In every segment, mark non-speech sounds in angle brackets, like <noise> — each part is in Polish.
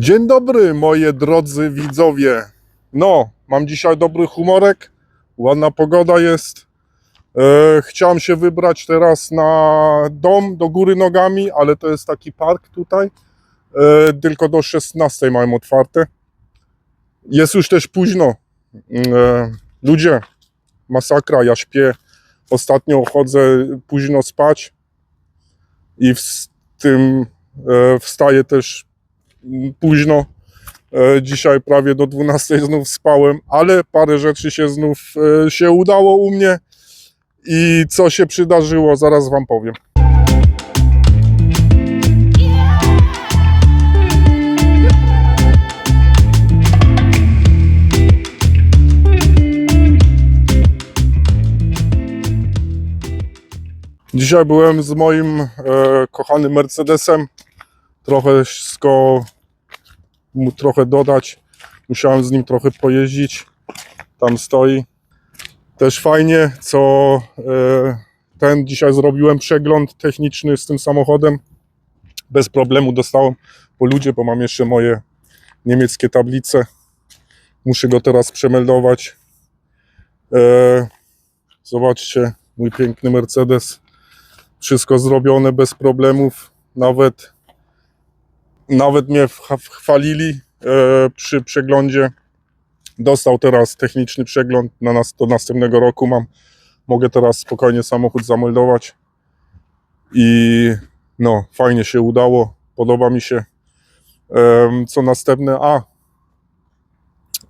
Dzień dobry, moje drodzy widzowie. No, mam dzisiaj dobry humorek, ładna pogoda jest. E, chciałem się wybrać teraz na dom do góry nogami, ale to jest taki park tutaj. E, tylko do 16 mają otwarte. Jest już też późno. E, ludzie, masakra, ja śpię. Ostatnio chodzę późno spać i w tym e, wstaję też mm, późno. E, Dzisiaj prawie do 12 znów spałem, ale parę rzeczy się znów e, się udało u mnie. I co się przydarzyło, zaraz Wam powiem. Dzisiaj byłem z moim e, kochanym Mercedesem. Trochę go mu trochę dodać. Musiałem z nim trochę pojeździć. Tam stoi. Też fajnie, co e, ten dzisiaj zrobiłem przegląd techniczny z tym samochodem. Bez problemu dostałem po ludzie, bo mam jeszcze moje niemieckie tablice. Muszę go teraz przemeldować. E, zobaczcie, mój piękny Mercedes. Wszystko zrobione bez problemów. Nawet, nawet mnie chwalili e, przy przeglądzie. Dostał teraz techniczny przegląd na nas, do następnego roku mam. Mogę teraz spokojnie samochód zameldować. I no, fajnie się udało. Podoba mi się. Co następne? A.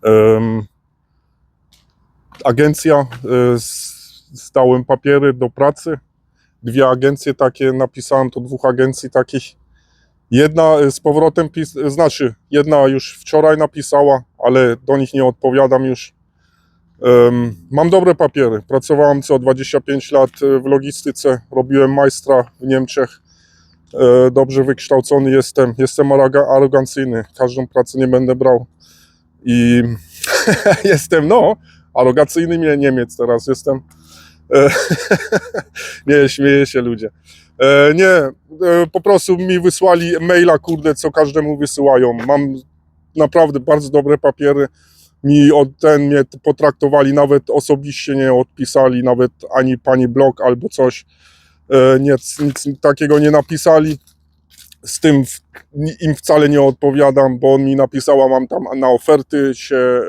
Em, agencja. E, s- zdałem papiery do pracy dwie agencje takie napisałem, to dwóch agencji takich. Jedna y, z powrotem, pis, znaczy jedna już wczoraj napisała, ale do nich nie odpowiadam już. Em, mam dobre papiery. Pracowałem co 25 lat y, w logistyce, robiłem majstra w Niemczech. E, Dobrze wykształcony jestem. Jestem aroga- arogancyjny. Każdą pracę nie będę brał. I <laughs> jestem, no, arogancyjny Nie- Niemiec teraz jestem. E, <laughs> nie, śmieję się ludzie. E, nie, e, po prostu mi wysłali maila, kurde, co każdemu wysyłają. Mam naprawdę bardzo dobre papiery. Mi od ten mnie potraktowali, nawet osobiście nie odpisali, nawet ani pani blog albo coś. E, nic, nic takiego nie napisali. Z tym im wcale nie odpowiadam, bo on mi napisała, mam tam na oferty się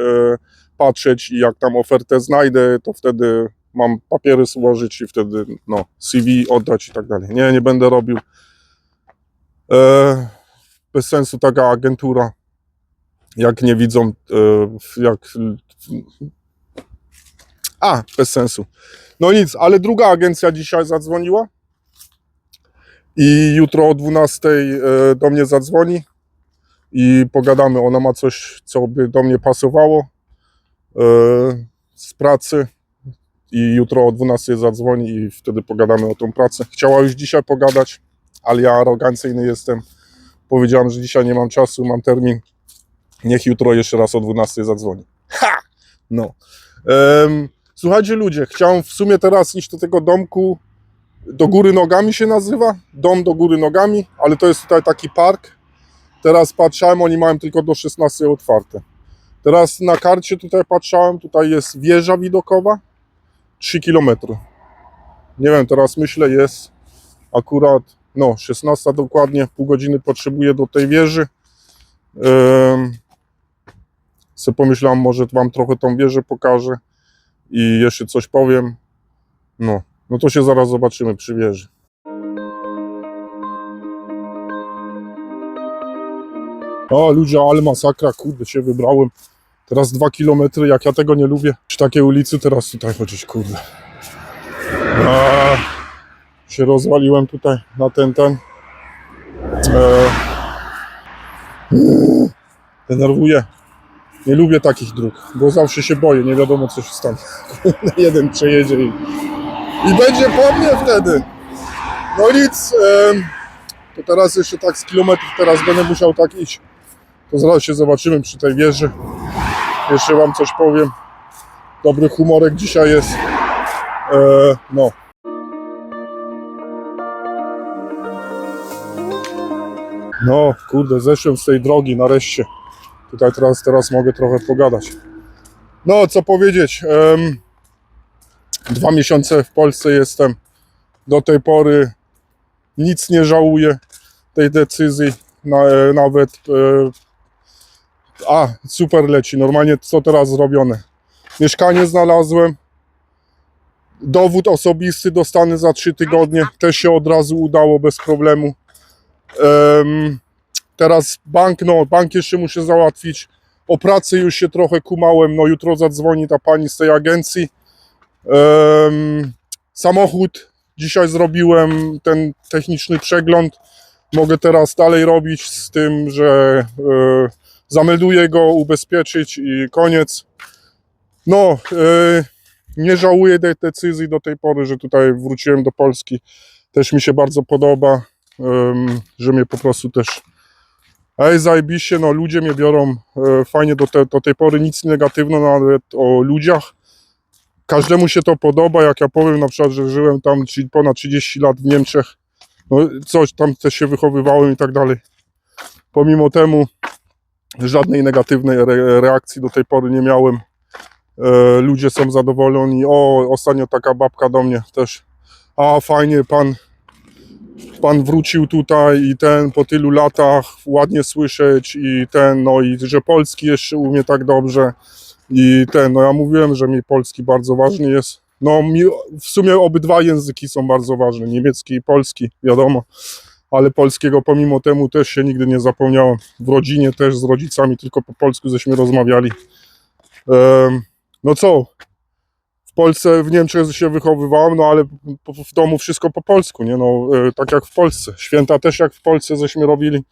patrzeć i jak tam ofertę znajdę, to wtedy mam papiery złożyć i wtedy no, CV oddać i tak dalej. Nie, nie będę robił. E, bez sensu taka agentura. Jak nie widzą, e, jak. A, bez sensu. No nic, ale druga agencja dzisiaj zadzwoniła i jutro o 12 e, do mnie zadzwoni i pogadamy. Ona ma coś, co by do mnie pasowało e, z pracy i jutro o 12 zadzwoni i wtedy pogadamy o tą pracę. Chciała już dzisiaj pogadać, ale ja arogancyjny jestem. Powiedziałem, że dzisiaj nie mam czasu, mam termin. Niech jutro jeszcze raz o 12 zadzwoni. Ha! No. Em, słuchajcie ludzie, chciałem w sumie teraz iść do tego domku, do góry nogami się nazywa, dom do góry nogami, ale to jest tutaj taki park. Teraz patrzałem, oni mają tylko do 16 otwarte. Teraz na karcie tutaj patrzałem, tutaj jest wieża widokowa, 3 km. Nie wiem, teraz myślę, jest akurat no 16 dokładnie, pół godziny potrzebuję do tej wieży. Um, sobie pomyślałem, może Wam trochę tą wieżę pokażę i jeszcze coś powiem. No, no to się zaraz zobaczymy przy wieży. O ludzie, ale masakra, kurde, się wybrałem. Teraz dwa kilometry, jak ja tego nie lubię. Przy takiej ulicy teraz tutaj chodzić, kurde. A, się rozwaliłem tutaj na ten, ten. E, denerwuję. Nie lubię takich dróg, bo zawsze się boję, nie wiadomo co się stanie. Jeden przejedzie i, i będzie po mnie wtedy. No nic, to teraz jeszcze tak z kilometrów teraz będę musiał tak iść. To zaraz się zobaczymy przy tej wieży. Jeszcze wam coś powiem. Dobry humorek dzisiaj jest. E, no. No, kurde, zeszłem z tej drogi nareszcie. Tutaj teraz, teraz mogę trochę pogadać. No, co powiedzieć. em, dwa miesiące w Polsce jestem. Do tej pory nic nie żałuję tej decyzji. Na, e, nawet. E, a, super leci. Normalnie co teraz zrobione? Mieszkanie znalazłem. Dowód osobisty dostany za trzy tygodnie. Też się od razu udało bez problemu. Em, teraz bank, no bank jeszcze muszę załatwić. O pracy już się trochę kumałem. No jutro zadzwoni ta pani z tej agencji. Em, samochód dzisiaj zrobiłem ten techniczny przegląd. Mogę teraz dalej robić z tym, że e, zamelduję go, ubezpieczyć i koniec. No, e, nie żałuję tej decyzji do tej pory, że tutaj wróciłem do Polski. Też mi się bardzo podoba, że mnie po prostu też. Ej, zajebiście, no ludzie mnie biorą e, fajnie do, te, do tej pory, nic negatywnego nawet o ludziach. Każdemu się to podoba, jak ja powiem na przykład, że żyłem tam ponad 30 lat w Niemczech, no coś tam też się wychowywałem i tak dalej. Pomimo temu żadnej negatywnej re- reakcji do tej pory nie miałem. E, ludzie są zadowoleni. O, ostatnio taka babka do mnie też. A fajnie, pan, pan wrócił tutaj i ten po tylu latach ładnie słyszeć i ten, no i że polski jeszcze umie tak dobrze. I ten, no ja mówiłem, że mi polski bardzo ważny jest. No mi w sumie obydwa języki są bardzo ważne, niemiecki i polski, wiadomo. Ale polskiego pomimo temu też się nigdy nie zapomniałem. W rodzinie też z rodzicami tylko po polsku żeśmy rozmawiali. No co? W Polsce, w Niemczech się wychowywałem, no ale w domu wszystko po polsku, nie? No, e, tak jak w Polsce. Święta też jak w Polsce żeśmy robili.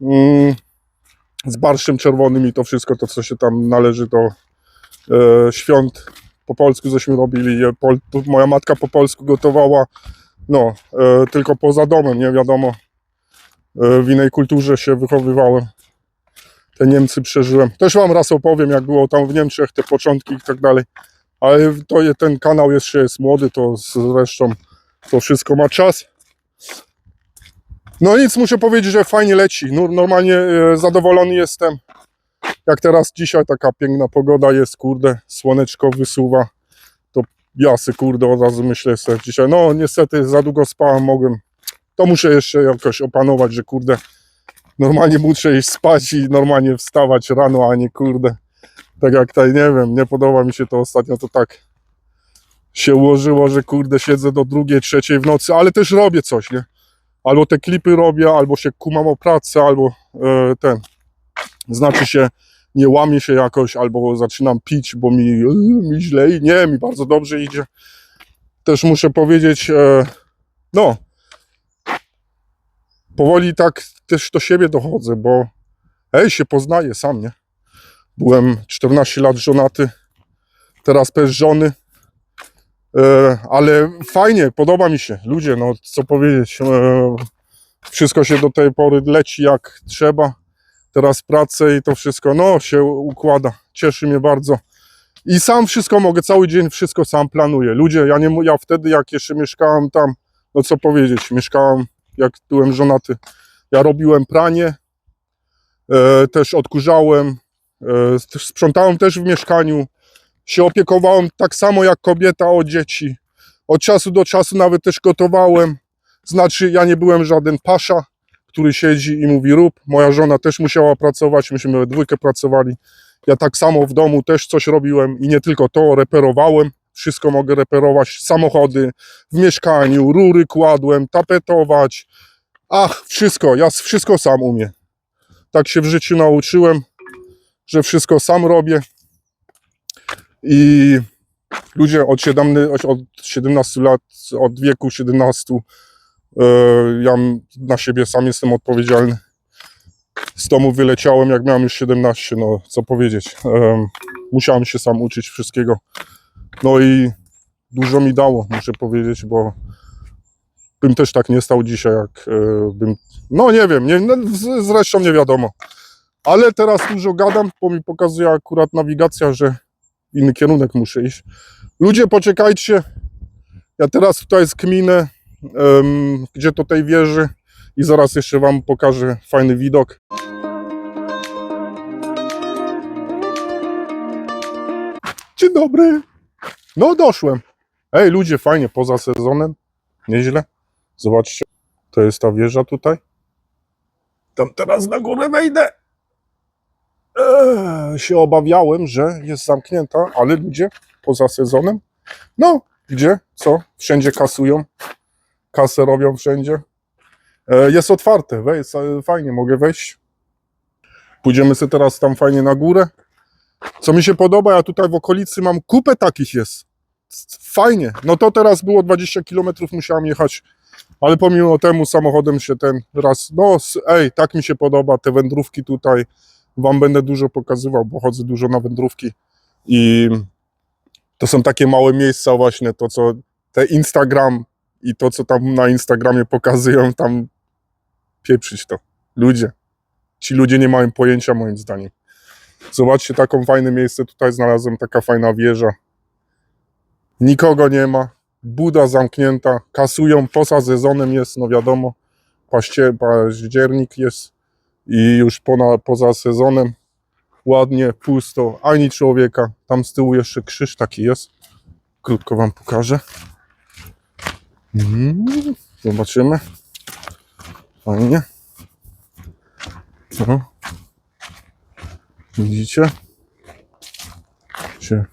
Mm, z barszczem czerwonym i to wszystko, to co się tam należy do e, świąt po polsku żeśmy robili. Pol, moja matka po polsku gotowała, no, e, tylko poza domem, nie wiadomo. E, w innej kulturze się wychowywałem. Te Niemcy przeżyłem. Też wam raz opowiem, jak było tam w Niemczech, te początki i tak dalej. Ale to ten kanał jeszcze jest młody, to zresztą to wszystko ma czas. No nic, muszę powiedzieć, że fajnie leci. No, normalnie e, zadowolony jestem. Jak teraz dzisiaj taka piękna pogoda jest, kurde, słoneczko wysuwa. To jasy, kurde, od razu myślę sobie dzisiaj, no niestety za długo spałem, mogłem. To muszę jeszcze jakoś opanować, że kurde, normalnie muszę iść spać i normalnie wstawać rano, a nie kurde. Tak jak tutaj, nie wiem, nie podoba mi się to ostatnio, to tak się ułożyło, że kurde, siedzę do drugiej, trzeciej w nocy, ale też robię coś, nie? albo te klipy robię, albo się kumam o pracę, albo e, ten, znaczy się, nie łamię się jakoś, albo zaczynam pić, bo mi, e, mi źle i nie, mi bardzo dobrze idzie. Też muszę powiedzieć, e, no, powoli tak też do siebie dochodzę, bo ej, się poznaję sam, nie? Byłem 14 lat żonaty, teraz bez żony, E, ale fajnie, podoba mi się. Ludzie, no co powiedzieć, e, wszystko się do tej pory leci jak trzeba. Teraz pracę i to wszystko, no się układa. Cieszy mnie bardzo. I sam wszystko mogę, cały dzień wszystko sam planuję. Ludzie, ja, nie, ja wtedy jak jeszcze mieszkałem tam, no co powiedzieć, mieszkałem jak byłem żonaty. Ja robiłem pranie, e, też odkurzałem, e, sprzątałem też w mieszkaniu, się opiekowałem tak samo jak kobieta o dzieci. Od czasu do czasu nawet też gotowałem. Znaczy, ja nie byłem żaden pasza, który siedzi i mówi rób. Moja żona też musiała pracować, myśmy we dwójkę pracowali. Ja tak samo w domu też coś robiłem i nie tylko to, reperowałem. Wszystko mogę reperować, samochody w mieszkaniu, rury kładłem, tapetować. Ach, wszystko, ja wszystko sam umiem. Tak się w życiu nauczyłem, że wszystko sam robię. I ludzie od 17, od 17 lat, od wieku 17, e, ja m- na siebie sam jestem odpowiedzialny. Z domu wyleciałem, jak miałem już 17, no co powiedzieć. Em, musiałem się sam uczyć wszystkiego. No i dużo mi dało, muszę powiedzieć, bo bym też tak nie stał dzisiaj, jak e, bym. No nie wiem, nie, no, zresztą nie wiadomo. Ale teraz dużo gadam, bo mi pokazuje akurat nawigacja, że inny kierunek muszę iść. Ludzie, poczekajcie. Ja teraz tutaj z kminę, gdzie do tej wieży i zaraz jeszcze wam pokażę fajny widok. Dzień dobry. No doszłem. Ej ludzie, fajnie, poza sezonem. Nieźle. Zobaczcie, to jest ta wieża tutaj. Tam teraz na górę wejdę. Eee, się obawiałem, że jest zamknięta, ale ludzie poza sezonem. No, gdzie? Co? Wszędzie kasują. Kasę robią wszędzie. E, jest otwarte, wej, sa- fajnie, mogę wejść. Pójdziemy sobie teraz tam fajnie na górę. Co mi się podoba, ja tutaj w okolicy mam kupę takich jest. Fajnie. No to teraz było 20 km, musiałem jechać, ale pomimo temu samochodem się ten raz. No, ej, tak mi się podoba. Te wędrówki tutaj Wam będę dużo pokazywał, bo chodzę dużo na wędrówki i to są takie małe miejsca, właśnie to, co te Instagram i to, co tam na Instagramie pokazują, tam pieprzyć to. Ludzie. Ci ludzie nie mają pojęcia, moim zdaniem. Zobaczcie, taką fajne miejsce tutaj znalazłem, taka fajna wieża. Nikogo nie ma, buda zamknięta, kasują, poza sezonem jest, no wiadomo, paście, październik jest i już pona, poza sezonem ładnie, pusto, ani człowieka. Tam z tyłu jeszcze krzyż taki jest. Krótko wam pokażę. Mm, Zobaczymy. Fajnie. No. Widzicie? Się.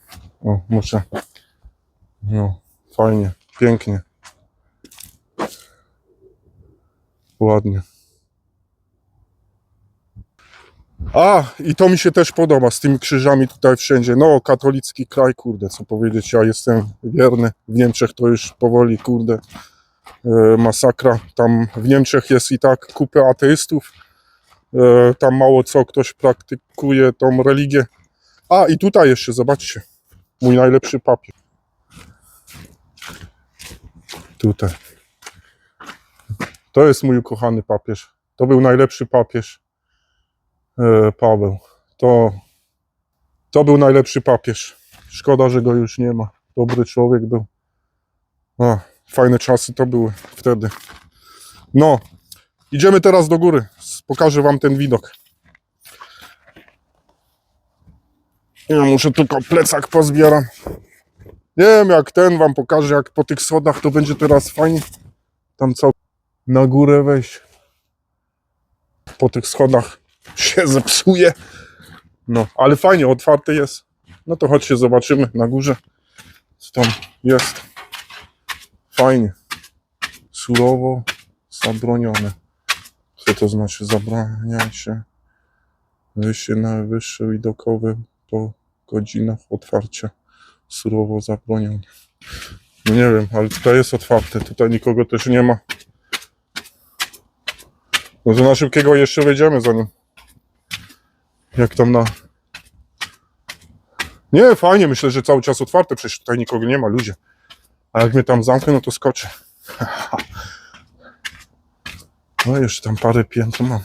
O, muszę. No, fajnie, pięknie. Ładnie. A, i to mi się też podoba z tymi krzyżami tutaj wszędzie. No, katolicki kraj, kurde, co powiedzieć, ja jestem wierny. W Niemczech to już powoli, kurde, e, masakra. Tam w Niemczech jest i tak kupę ateistów. E, tam mało co ktoś praktykuje tą religię. A, i tutaj jeszcze, zobaczcie, mój najlepszy papier. Tutaj. To jest mój ukochany papież. To był najlepszy papież. E, Paweł. To, to był najlepszy papież. Szkoda, że go już nie ma. Dobry człowiek był. Fajne czasy to były wtedy. No, idziemy teraz do góry. Pokażę wam ten widok. Ja muszę tylko plecak pozbieram. Nie wiem, jak ten wam pokażę, jak po tych schodach to będzie teraz fajnie. Tam co? Na górę wejść. Po tych schodach się zepsuje. No, ale fajnie, otwarte jest. No to chodźcie, zobaczymy na górze, co tam jest. Fajnie. Surowo zabronione. Co to znaczy zabrania się? Wyjście na wyższe widokowe po godzinach otwarcia. Surowo zabronione. No nie wiem, ale tutaj jest otwarte. Tutaj nikogo też nie ma. No to na szybkiego jeszcze wejdziemy zanim jak tam na. Nie, fajnie, myślę, że cały czas otwarte, przecież tutaj nikogo nie ma, ludzie. A jak mnie tam zamknę, no to skoczę. <laughs> No jeszcze tam parę piętr mam.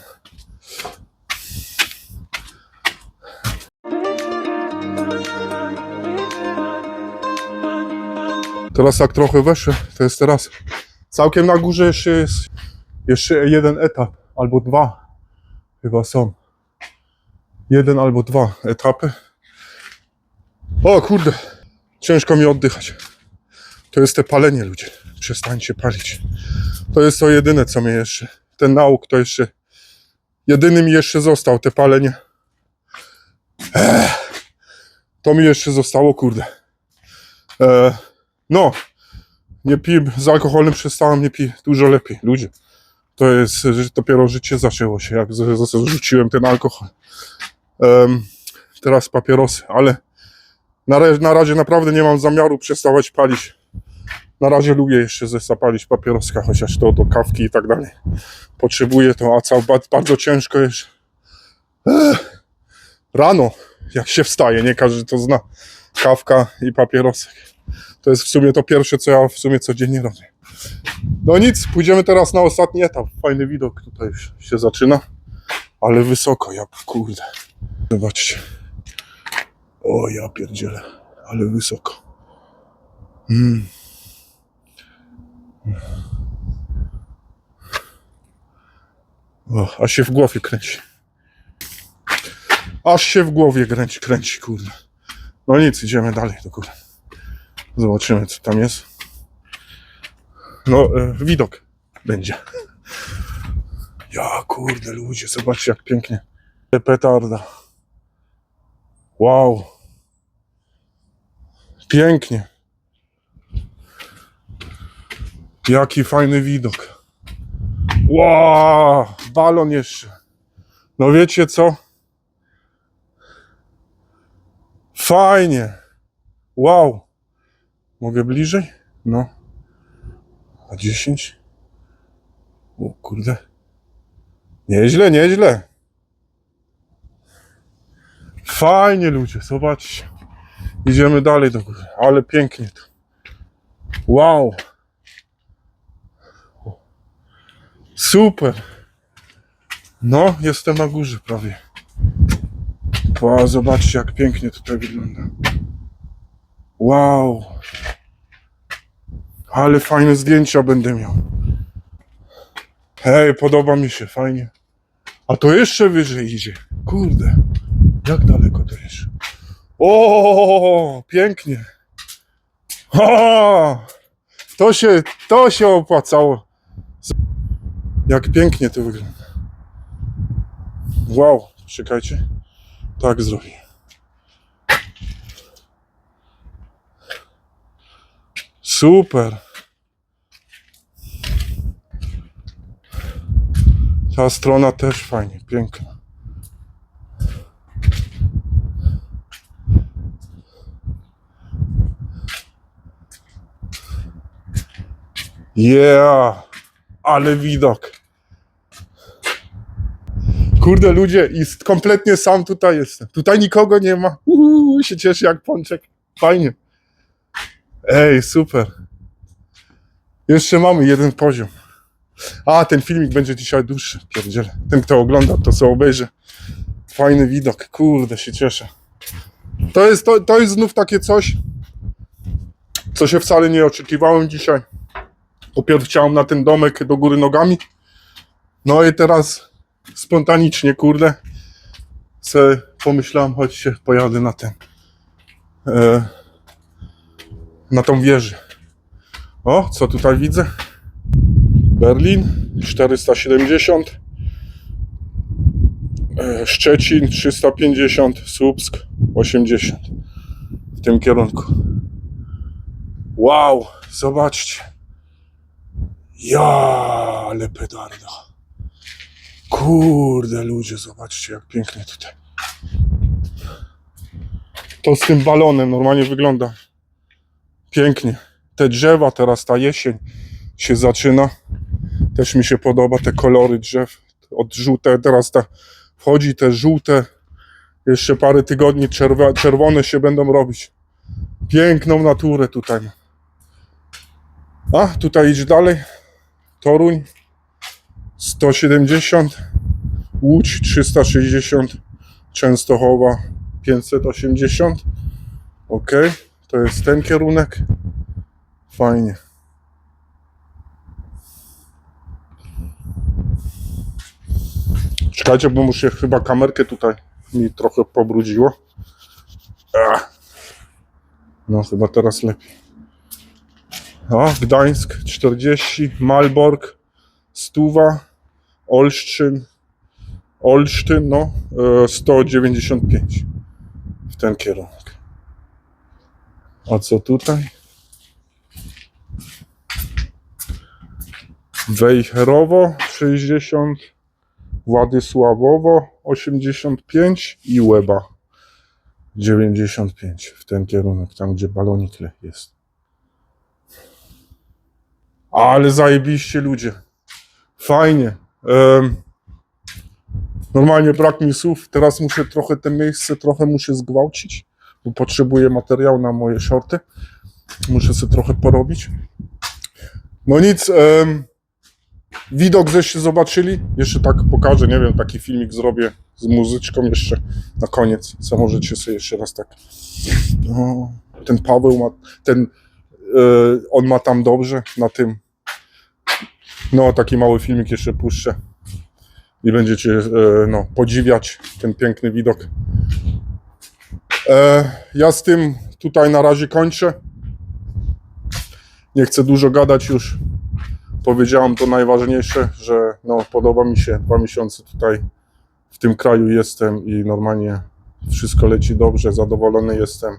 Teraz jak trochę weszłem, to jest teraz całkiem na górze jeszcze jest jeszcze jeden etap, albo dwa chyba są jeden albo dwa etapy. O kurde, ciężko mi oddychać. To jest te palenie, ludzie. Przestańcie palić. To jest to jedyne, co mnie jeszcze. Ten nauk to jeszcze. Jedyny mi jeszcze został, te palenie. Ech, to mi jeszcze zostało, kurde. No, nie piję, z alkoholem przestałem, nie piję dużo lepiej, ludzie. To jest, dopiero życie zaczęło się, jak zrzuciłem ten alkohol. Teraz papierosy, ale na, na razie naprawdę nie mam zamiaru przestawać palić. Na razie lubię jeszcze zapalić papieroska, chociaż to do kawki i tak dalej. Potrzebuję to, a cał, ba- bardzo ciężko jest. Rano, jak się wstaje, nie każdy to zna. Kawka i papierosek. To jest w sumie to pierwsze, co ja w sumie codziennie robię. No nic, pójdziemy teraz na ostatni etap. Fajny widok tutaj już się zaczyna, ale wysoko, ja kurde. Zobaczcie. O, ja pierdzielę, ale wysoko. Mm. O, się w głowie kręci. Aż się w głowie kręci, kręci, kurde. No nic, idziemy dalej do góry. Zobaczymy, co tam jest. No, e, widok będzie. Ja, kurde, ludzie, zobaczcie, jak pięknie. Petarda. Wow. Pięknie. Jaki fajny widok. Wow, balon jeszcze. No wiecie co? Fajnie. Wow. Mogę bliżej? No. A 10? O kurde. Nieźle, nieźle. Fajnie ludzie, zobaczcie. Idziemy dalej do góry, ale pięknie tu. Wow. Super. No, jestem na górze prawie. Wow, zobaczcie jak pięknie tutaj wygląda. Wow. Ale fajne zdjęcia będę miał. Hej, podoba mi się, fajnie. A to jeszcze wyżej idzie. Kurde. Jak daleko to jest? O, pięknie. O, to się, to się opłacało. Jak pięknie to wygląda. Wow, czekajcie. Tak zrobię. Super. Ta strona też fajnie, piękna. Yeah, ale widok. Kurde ludzie, s- kompletnie sam tutaj jestem. Tutaj nikogo nie ma. Uuu, się cieszę jak pączek. Fajnie. Ej, super. Jeszcze mamy jeden poziom. A, ten filmik będzie dzisiaj dłuższy. Pierdziele. Ten, kto ogląda, to sobie obejrzy. Fajny widok. Kurde, się cieszę. To jest, to, to jest znów takie coś, co się wcale nie oczekiwałem dzisiaj. Najpierw chciałem na ten domek do góry nogami. No i teraz spontanicznie, kurde, se pomyślałem, choć się pojadę na ten, e, na tą wieżę. O, co tutaj widzę? Berlin 470, e, Szczecin 350, Słupsk 80. W tym kierunku. Wow, zobaczcie. Ja, ale pedarda. Kurde, ludzie, zobaczcie, jak pięknie tutaj. To z tym balonem normalnie wygląda pięknie. Te drzewa, teraz ta jesień się zaczyna. Też mi się podoba te kolory drzew. Od żółte, teraz ta wchodzi te żółte. Jeszcze parę tygodni czerwa, czerwone się będą robić. Piękną naturę tutaj. A, tutaj idź dalej. Toruń 170, Łódź 360, Częstochowa 580. Ok, to jest ten kierunek. Fajnie. Czekajcie, bo muszę chyba kamerkę tutaj mi trochę pobrudziło. No, chyba teraz lepiej. O, Gdańsk 40, Malbork, Stuwa, Olsztyn, Olsztyn, no, e, 195 w ten kierunek. A co tutaj? Wejherowo 60, Władysławowo 85 i Łeba 95 w ten kierunek, tam gdzie balonik jest. Ale zajebiście ludzie. Fajnie. Em, normalnie brak mi słów. Teraz muszę trochę te miejsce, trochę muszę zgwałcić, bo potrzebuję materiału na moje shorty. Muszę sobie trochę porobić. No nic. em, widok żeście zobaczyli. Jeszcze tak pokażę, nie wiem, taki filmik zrobię z muzyczką jeszcze na koniec. Co możecie sobie jeszcze raz tak. No, ten Paweł ma, ten, on ma tam dobrze na tym. No, taki mały filmik jeszcze puszczę. i będziecie e, no, podziwiać ten piękny widok. E, ja z tym tutaj na razie kończę. Nie chcę dużo gadać już. Powiedziałem to najważniejsze, że no, podoba mi się. Dwa miesiące tutaj w tym kraju jestem i normalnie wszystko leci dobrze, zadowolony jestem.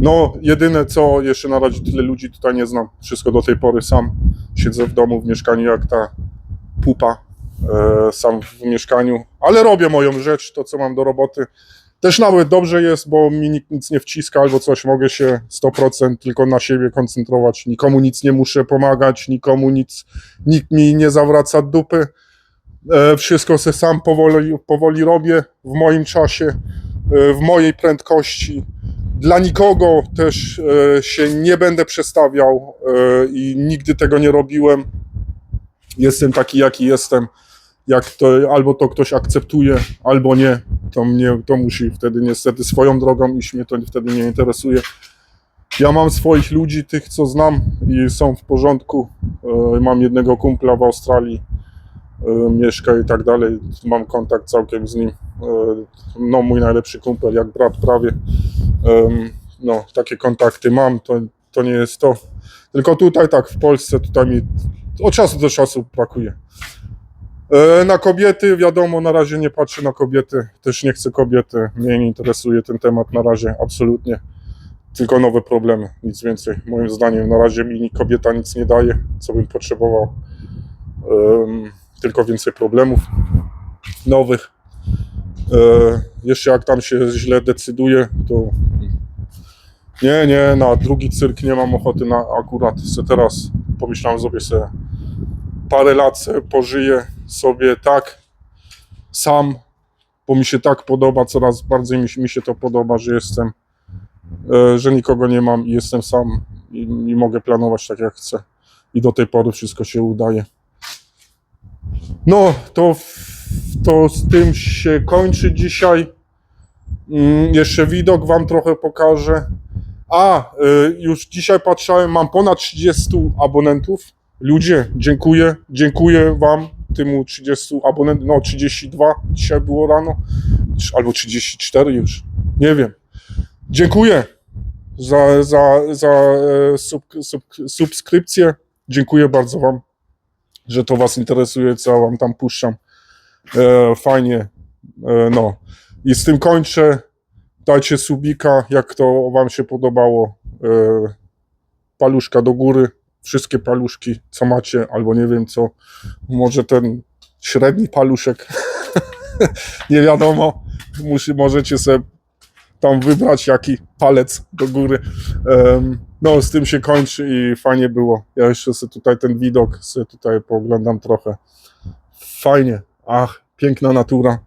No, jedyne co, jeszcze na razie tyle ludzi tutaj nie znam. Wszystko do tej pory sam. Siedzę w domu, w mieszkaniu jak ta pupa. E, sam w mieszkaniu, ale robię moją rzecz, to co mam do roboty. Też nawet dobrze jest, bo mi nikt nic nie wciska albo coś, mogę się 100% tylko na siebie koncentrować. Nikomu nic nie muszę pomagać, nikomu nic, nikt mi nie zawraca dupy. E, wszystko se sam powoli, powoli robię w moim czasie, e, w mojej prędkości. Dla nikogo też e, się nie będę przestawiał e, i nigdy tego nie robiłem. Jestem taki, jaki jestem. Jak to, albo to ktoś akceptuje, albo nie, to mnie to musi wtedy niestety swoją drogą iść, mnie to wtedy nie interesuje. Ja mam swoich ludzi, tych co znam i są w porządku. E, Mam jednego kumpla w Australii, mieszka i tak dalej. Mam kontakt całkiem z nim. E, No, mój najlepszy kumpel, jak brat prawie. No, takie kontakty mam, to, to nie jest to. Tylko tutaj tak, w Polsce, tutaj mi od czasu do czasu brakuje. E, Na kobiety, wiadomo, na razie nie patrzę na kobiety, też nie chcę kobiety, mnie nie interesuje ten temat na razie, absolutnie. Tylko nowe problemy, nic więcej. Moim zdaniem na razie mi kobieta nic nie daje, co bym potrzebował. Em, Tylko więcej problemów nowych. E, Jeszcze jak tam się źle decyduje, to nie, nie, na drugi cyrk nie mam ochoty na akurat se teraz pomyślałem sobie sobie parę lat se pożyję sobie tak sam, bo mi się tak podoba, coraz bardziej mi, mi się to podoba, że jestem, e, że nikogo nie mam i jestem sam i, i mogę planować tak jak chcę. I do tej pory wszystko się udaje. No, to, to z tym się kończy dzisiaj. Mm, Jeszcze widok Wam trochę pokażę. A, y, już dzisiaj patrzałem, mam ponad 30 abonentów. Ludzie, dziękuję, dziękuję Wam, tymu 30 abonentów, no 32 dzisiaj było rano, albo 34 już, nie wiem. Dziękuję za, za, za e, sub, sub, subskrypcję, dziękuję bardzo Wam, że to Was interesuje, co Wam tam puszczam. E, fajnie, e, no. I z tym kończę. Dajcie subika, jak to Wam się podobało. E, paluszka do góry. Wszystkie paluszki, co macie, albo nie wiem co. Może ten średni paluszek. <laughs> nie wiadomo. Musi, możecie sobie tam wybrać jaki palec do góry. Em, no, z tym się kończy i fajnie było. Ja jeszcze sobie tutaj ten widok sobie tutaj pooglądam trochę. Fajnie. Ach, piękna natura.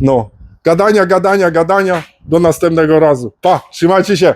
No, gadania, gadania, gadania. Do następnego razu. Pa, trzymajcie się.